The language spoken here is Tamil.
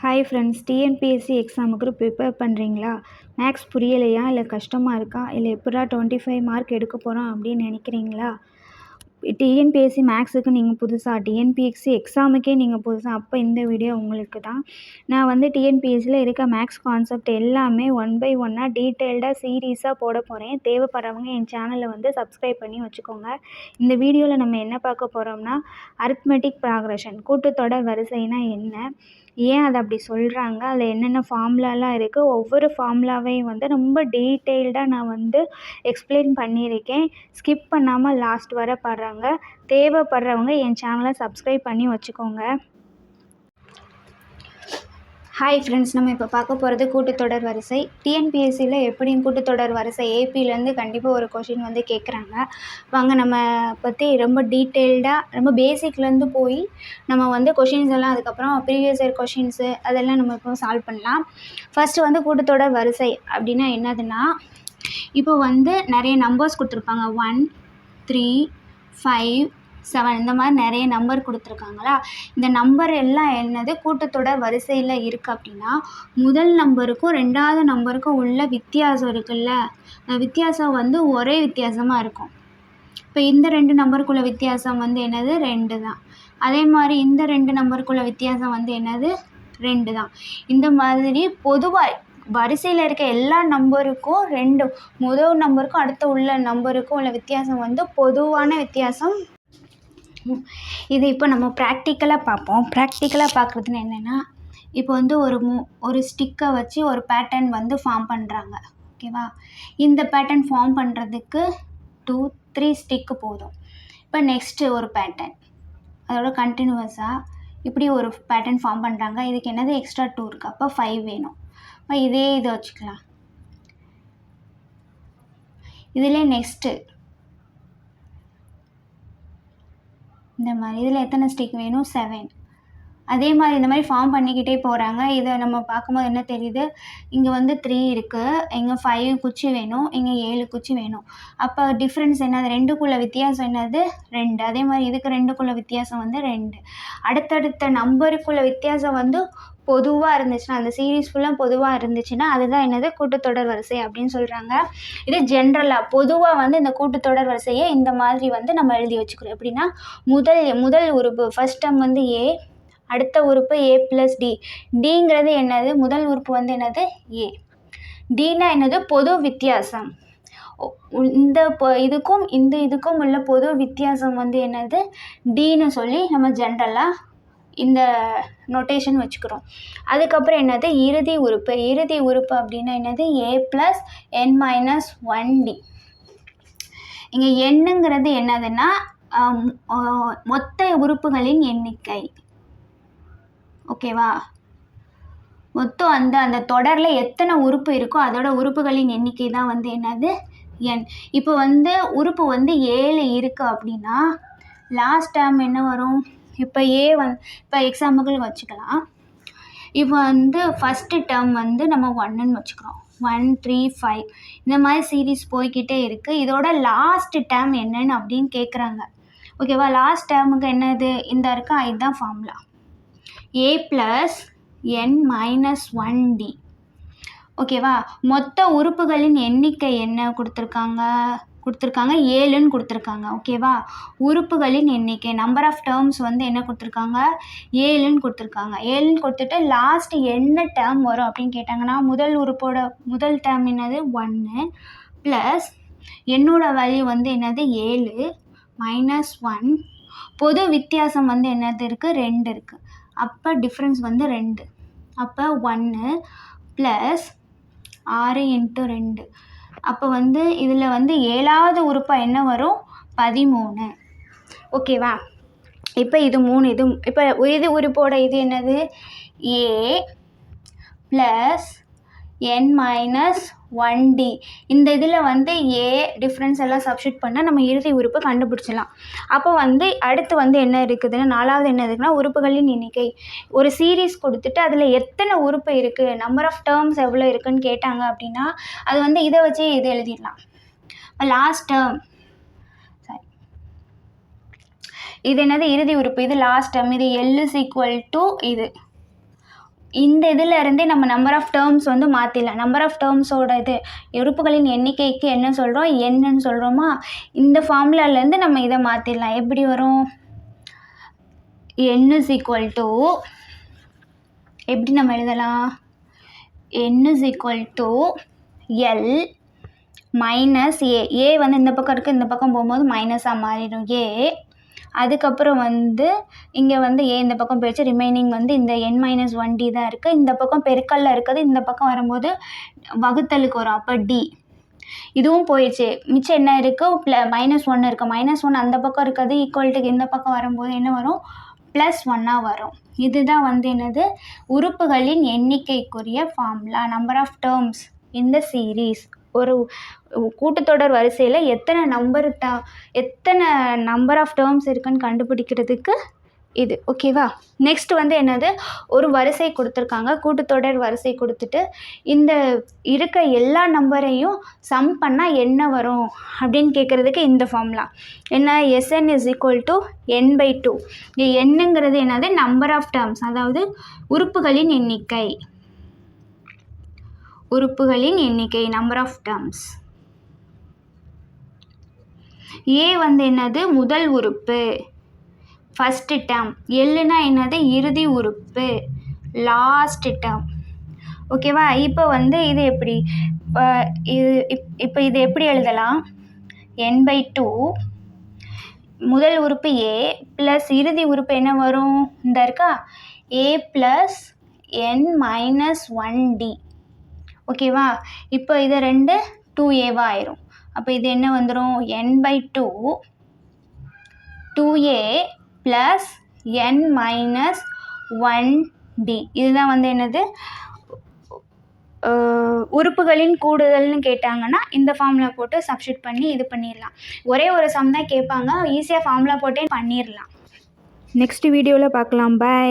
ஹாய் ஃப்ரெண்ட்ஸ் டிஎன்பிஎஸ்சி எக்ஸாமுக்கு ப்ரிப்பேர் பண்ணுறீங்களா மேக்ஸ் புரியலையா? இல்லை கஷ்டமாக இருக்கா? இல்லை எப்படா டுவெண்ட்டி ஃபைவ் மார்க் எடுக்க போகிறோம் அப்படின்னு நினைக்கிறீங்களா? டிஎன்பிஎஸ்சி மேக்ஸுக்கு நீங்கள் புதுசாக டிஎன்பிஎஸ்சி எக்ஸாமுக்கே நீங்கள் புதுசாக அப்போ இந்த வீடியோ உங்களுக்கு தான். நான் வந்து டிஎன்பிஎஸ்சியில் இருக்க மேக்ஸ் கான்செப்ட் எல்லாமே ஒன் பை ஒன்னாக டீட்டெயில்டாக சீரீஸாக போட போகிறேன் தேவைப்படுறவங்க என் சேனலை வந்து சப்ஸ்கிரைப் பண்ணி வச்சுக்கோங்க. இந்த வீடியோவில் நம்ம என்ன பார்க்க போகிறோம்னா அரித்மெட்டிக் ப்ராக்ரஷன் கூட்டுத்தொடர் வரிசைனா என்ன? ஏன் அதை அப்படி சொல்கிறாங்க அதில் என்னென்ன ஃபார்முலாலாம் இருக்குது ஒவ்வொரு ஃபார்முலாவையும் வந்து ரொம்ப டீட்டெயில்டாக நான் வந்து எக்ஸ்பிளைன் பண்ணியிருக்கேன். ஸ்கிப் பண்ணாமல் லாஸ்ட் வர படுற பண்ணுறாங்க தேவைப்படுறவங்க என் சேனலை சப்ஸ்கிரைப் பண்ணி வச்சுக்கோங்க. ஹாய் ஃப்ரெண்ட்ஸ் நம்ம இப்போ பார்க்க போகிறது கூட்டுத்தொடர் வரிசை. டிஎன்பிஎஸ்சியில் எப்படியும் கூட்டுத்தொடர் வரிசை? ஏபிலேருந்து கண்டிப்பாக ஒரு கொஷின் வந்து கேட்குறாங்க வாங்க நம்ம பற்றி ரொம்ப டீட்டெயில்டாக ரொம்ப பேசிக்லேருந்து போய் நம்ம வந்து கொஷின்ஸ் எல்லாம் அதுக்கப்புறம் ப்ரீவியஸ் இயர் கொஷின்ஸு அதெல்லாம் நம்ம இப்போ சால்வ் பண்ணலாம். ஃபஸ்ட்டு வந்து கூட்டுத்தொடர் வரிசை அப்படின்னா என்னதுன்னா இப்போ வந்து நிறைய நம்பர்ஸ் கொடுத்துருப்பாங்க. ஒன் த்ரீ ஃபைவ் செவன் இந்த மாதிரி நிறைய நம்பர் கொடுத்துருக்காங்களா? இந்த நம்பர் எல்லாம் என்னது? கூட்டத்தொடர் வரிசையில் இருக்குது அப்படின்னா முதல் நம்பருக்கும் ரெண்டாவது நம்பருக்கும் உள்ள வித்தியாசம் இருக்குல்ல? அந்த வித்தியாசம் வந்து ஒரே வித்தியாசமாக இருக்கும். இப்போ இந்த ரெண்டு நம்பருக்குள்ள வித்தியாசம் வந்து என்னது? ரெண்டு தான். அதே மாதிரி இந்த ரெண்டு நம்பருக்குள்ள வித்தியாசம் வந்து என்னது? ரெண்டு தான். இந்த மாதிரி பொதுவாக வரிசையில் இருக்க எல்லா நம்பருக்கும் ரெண்டு. முதல் நம்பருக்கும் அடுத்து உள்ள நம்பருக்கும் உள்ள வித்தியாசம் வந்து பொதுவான வித்தியாசம். இது இப்போ நம்ம ப்ராக்டிக்கலாக பார்ப்போம். ப்ராக்டிக்கலாக பார்க்குறதுன்னு என்னென்னா இப்போ வந்து ஒரு மு ஒரு ஸ்டிக்கை வச்சு ஒரு பேட்டர்ன் வந்து ஃபார்ம் பண்ணுறாங்க ஓகேவா இந்த பேட்டர்ன் ஃபார்ம் பண்ணுறதுக்கு டூ த்ரீ ஸ்டிக்கு போதும். இப்போ நெக்ஸ்ட்டு ஒரு பேட்டர்ன் அதோட கண்டினியூவஸாக இப்படி ஒரு பேட்டர்ன் ஃபார்ம் பண்ணுறாங்க இதுக்கு என்னது? எக்ஸ்ட்ரா டூ இருக்குது அப்போ ஃபைவ் வேணும். இதே இதை வச்சுக்கலாம். இதில் நெக்ஸ்ட்டு இந்த மாதிரி இதில் எத்தனை ஸ்டிக் வேணும்? செவன் அதே மாதிரி இந்த மாதிரி ஃபார்ம் பண்ணிக்கிட்டே போகிறாங்க இதை நம்ம பார்க்கும்போது என்ன தெரியுது? இங்கே வந்து த்ரீ இருக்குது இங்கே ஃபைவ் குச்சி வேணும். இங்கே ஏழு குச்சி வேணும். அப்போ டிஃப்ரென்ஸ் என்னது ரெண்டுக்குள்ள வித்தியாசம் என்னது? ரெண்டு. அதே மாதிரி இதுக்கு ரெண்டுக்குள்ள வித்தியாசம் வந்து ரெண்டு. அடுத்தடுத்த நம்பருக்குள்ள வித்தியாசம் வந்து பொதுவாக இருந்துச்சுன்னா அந்த சீரீஸ் ஃபுல்லாக பொதுவாக இருந்துச்சுன்னா அதுதான் என்னது? கூட்டுத்தொடர் வரிசை அப்படின்னு சொல்கிறாங்க இது ஜென்ரலாக பொதுவாக வந்து இந்த கூட்டுத்தொடர் வரிசையை இந்த மாதிரி வந்து நம்ம எழுதி வச்சுக்கிறோம். எப்படின்னா முதல் முதல் உறுப்பு ஃபஸ்ட் டைம் வந்து ஏ அடுத்த உறுப்பு ஏ ப்ளஸ் டி டிங்கிறது என்னது? முதல் உறுப்பு வந்து என்னது? ஏ டினா என்னது? பொது வித்தியாசம். இந்த இதுக்கும் இந்த இதுக்கும் உள்ள பொது வித்தியாசம் வந்து என்னது? டின்னு சொல்லி நம்ம ஜென்ரலாக இந்த நொட்டேஷன் வச்சுக்கிறோம். அதுக்கப்புறம் என்னது? இறுதி உறுப்பு. இறுதி உறுப்பு அப்படின்னா என்னது? A plus N minus one D இங்கே எண்ணுங்கிறது என்னதுன்னா மொத்த உறுப்புகளின் எண்ணிக்கை. ஓகேவா மொத்தம் அந்த அந்த தொடரில் எத்தனை உறுப்பு இருக்கோ அதோட உறுப்புகளின் எண்ணிக்கை தான் வந்து என்னது? எண் இப்போ வந்து உறுப்பு வந்து ஏழு இருக்குது அப்படின்னா லாஸ்ட் டேர்ம் என்ன வரும்? இப்போ ஏ வந் இப்போ எக்ஸாம்பிள் வச்சுக்கலாம். இப்போ வந்து ஃபஸ்ட்டு டேர்ம் வந்து நம்ம ஒன்றுன்னு வச்சுக்கிறோம். ஒன் த்ரீ ஃபைவ் இந்த மாதிரி சீரீஸ் போய்கிட்டே இருக்குது இதோட லாஸ்ட்டு டேர்ம் என்னன்னு அப்படின்னு கேட்குறாங்க ஓகேவா லாஸ்ட் டேர்முக்கு என்னது? இந்த இருக்கா. இதுதான் formula A plus N minus one D ஓகேவா? மொத்த உறுப்புகளின் எண்ணிக்கை என்ன கொடுத்துருக்காங்க? கொடுத்துருக்காங்க ஏழுன்னு கொடுத்துருக்காங்க ஓகேவா? உறுப்புகளின் எண்ணிக்கை நம்பர் ஆஃப் டேர்ம்ஸ் வந்து என்ன கொடுத்துருக்காங்க? ஏழுன்னு கொடுத்துருக்காங்க. ஏழுன்னு கொடுத்துட்டு லாஸ்ட் என்ன டேர்ம் வரும் அப்படின்னு கேட்டாங்கன்னா முதல் உறுப்போட முதல் டேர்ம் என்னது? ஒன்று ப்ளஸ் என்னோட வேல்யூ வந்து என்னது? ஏழு. மைனஸ் ஒன் பொது வித்தியாசம் வந்து என்னது இருக்குது ரெண்டு இருக்குது அப்போ டிஃப்ரென்ஸ் வந்து ரெண்டு. அப்போ ஒன்று ப்ளஸ் ஆறு இன்ட்டு ரெண்டு. அப்போ வந்து இதில் வந்து ஏழாவது உறுப்பாக என்ன வரும்? பதிமூணு. ஓகேவா இப்போ இது மூணு இது இப்போ இது உறுப்போட இது என்னது? A plus N minus one D இந்த இதில் வந்து ஏ டிஃப்ரென்ஸ் எல்லாம் சப்ஸ்டியூட் பண்ணால் நம்ம இறுதி உறுப்பு கண்டுபிடிச்சிடலாம். அப்போ வந்து அடுத்து வந்து என்ன இருக்குதுன்னா நாலாவது என்ன இருக்குன்னா உறுப்புகளின் எண்ணிக்கை. ஒரு சீரீஸ் கொடுத்துட்டு அதில் எத்தனை உறுப்பு இருக்குது நம்பர் ஆஃப் டேர்ம்ஸ் எவ்வளோ இருக்குன்னு கேட்டாங்க அப்படின்னா அது வந்து இதை வச்சு இது எழுதிடலாம். லாஸ்ட் டேர்ம் சாரி இது என்னது? இறுதி உறுப்பு. இது லாஸ்ட் டேர்ம் இது எல் இஸ் ஈக்குவல் டு இது. இந்த இதில் இருந்தே நம்ம நம்பர் ஆஃப் டேர்ம்ஸ் வந்து மாற்றிடலாம் நம்பர் ஆஃப் டேர்ம்ஸோட இது உறுப்புகளின் எண்ணிக்கைக்கு என்ன சொல்கிறோம் என்னன்னு சொல்கிறோமா இந்த ஃபார்முலாலேருந்து நம்ம இதை மாற்றிடலாம் எப்படி வரும்? என் இஸ் ஈக்குவல் டு எப்படி நம்ம எழுதலாம்? N is equal to L minus A A வந்து இந்த பக்கம் இருக்குது இந்த பக்கம் போகும்போது மைனஸாக மாறிடும். ஏ அதுக்கப்புறம் வந்து இங்கே வந்து ஏ இந்த பக்கம் போயிடுச்சு. ரிமைனிங் வந்து இந்த என் மைனஸ் ஒன் டி தான் இருக்குது இந்த பக்கம் பெருக்கல்ல இருக்குது. இந்த பக்கம் வரும்போது வகுத்தலுக்கு வரும். அப்போ டி இதுவும் போயிடுச்சு. மிச்சம் என்ன இருக்குது ப்ள மைனஸ் ஒன்று இருக்குது மைனஸ் ஒன் அந்த பக்கம் இருக்கிறது ஈக்குவல்ட்டுக்கு இந்த பக்கம் வரும்போது என்ன வரும்? ப்ளஸ் ஒன்னாக வரும். இதுதான் வந்து என்னது? உறுப்புகளின் எண்ணிக்கைக்குரிய ஃபார்முலா நம்பர் ஆஃப் டேர்ம்ஸ் இந்த சீரீஸ் ஒரு கூட்டத்தொடர் வரிசையில் எத்தனை நம்பர் ட எத்தனை நம்பர் ஆஃப் டேர்ம்ஸ் இருக்குன்னு கண்டுபிடிக்கிறதுக்கு இது ஓகேவா நெக்ஸ்ட் வந்து என்னது? ஒரு வரிசை கொடுத்துருக்காங்க கூட்டுத்தொடர் வரிசை கொடுத்துட்டு இந்த இருக்க எல்லா நம்பரையும் சம் பண்ணால் என்ன வரும்? அப்படின்னு கேட்குறதுக்கு இந்த ஃபார்முலா என்ன? SN is equal to N by two என்னங்கிறது என்னது? நம்பர் ஆஃப் டேர்ம்ஸ் அதாவது உறுப்புகளின் எண்ணிக்கை. உறுப்புகளின் எண்ணிக்கை நம்பர் ஆஃப் டேர்ம்ஸ் ஏ வந்து என்னது? முதல் உறுப்பு. ஃபஸ்ட்டு டேர்ம் எல்லுனா என்னது? இறுதி உறுப்பு. லாஸ்ட் டேர்ம் ஓகேவா இப்போ வந்து இது எப்படி? இப்போ இது இப் இப்போ இது எப்படி எழுதலாம்? என் பை டூ முதல் உறுப்பு ஏ ப்ளஸ் இறுதி உறுப்பு என்ன வரும்? இந்த இருக்கா? A plus N minus one D ஓகேவா? இப்போ இது ரெண்டு டூ ஏவாக ஆயிரும். அப்போ இது என்ன வந்துடும் N by two two A plus N minus one D இதுதான் வந்து என்னது? உறுப்புகளின் கூடுதல்னு கேட்டாங்கன்னா இந்த ஃபார்முலா போட்டு சப்ஸ்டியூட் பண்ணி இது பண்ணிடலாம். ஒரே ஒரு சம் தான் கேட்பாங்க. ஈஸியாக ஃபார்முலா போட்டே பண்ணிடலாம். நெக்ஸ்ட் வீடியோவில் பார்க்கலாம். பை